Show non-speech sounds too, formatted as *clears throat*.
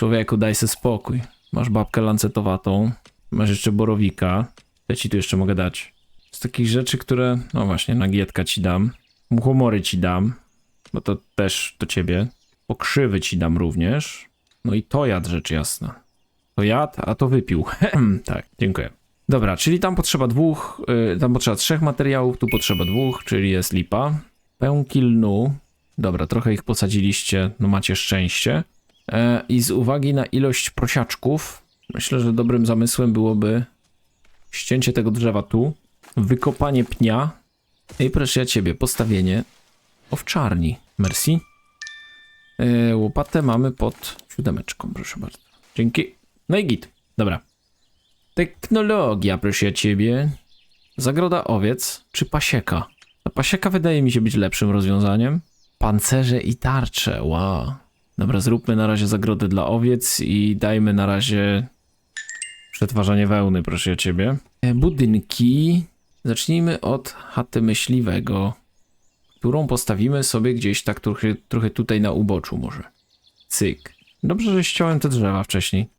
Człowieku, daj se spokój. Masz babkę lancetowatą, masz jeszcze borowika. Ja ci tu jeszcze mogę dać. Z takich rzeczy, które... No właśnie, nagietka ci dam. Muchomory ci dam, bo to też do ciebie. Pokrzywy ci dam również. No i to jad, rzecz jasna. To jadł, a to wypił. *clears throat* tak, dziękuję. Dobra, czyli tam potrzeba dwóch, y, tam potrzeba trzech materiałów, tu potrzeba dwóch, czyli jest lipa. Pęki lnu. Dobra, trochę ich posadziliście, no macie szczęście. E, I z uwagi na ilość prosiaczków, myślę, że dobrym zamysłem byłoby ścięcie tego drzewa tu, wykopanie pnia i proszę ja ciebie, postawienie owczarni. Merci. E, łopatę mamy pod siódemeczką, proszę bardzo. Dzięki. No i git. Dobra. Technologia, proszę ja ciebie. Zagroda owiec czy pasieka? Ta pasieka wydaje mi się być lepszym rozwiązaniem. Pancerze i tarcze, wow. Dobra, zróbmy na razie zagrodę dla owiec i dajmy na razie przetwarzanie wełny, proszę ja ciebie. E, Budynki. Zacznijmy od chaty myśliwego, którą postawimy sobie gdzieś tak trochę, trochę tutaj na uboczu może. Cyk. Dobrze, że ściąłem te drzewa wcześniej.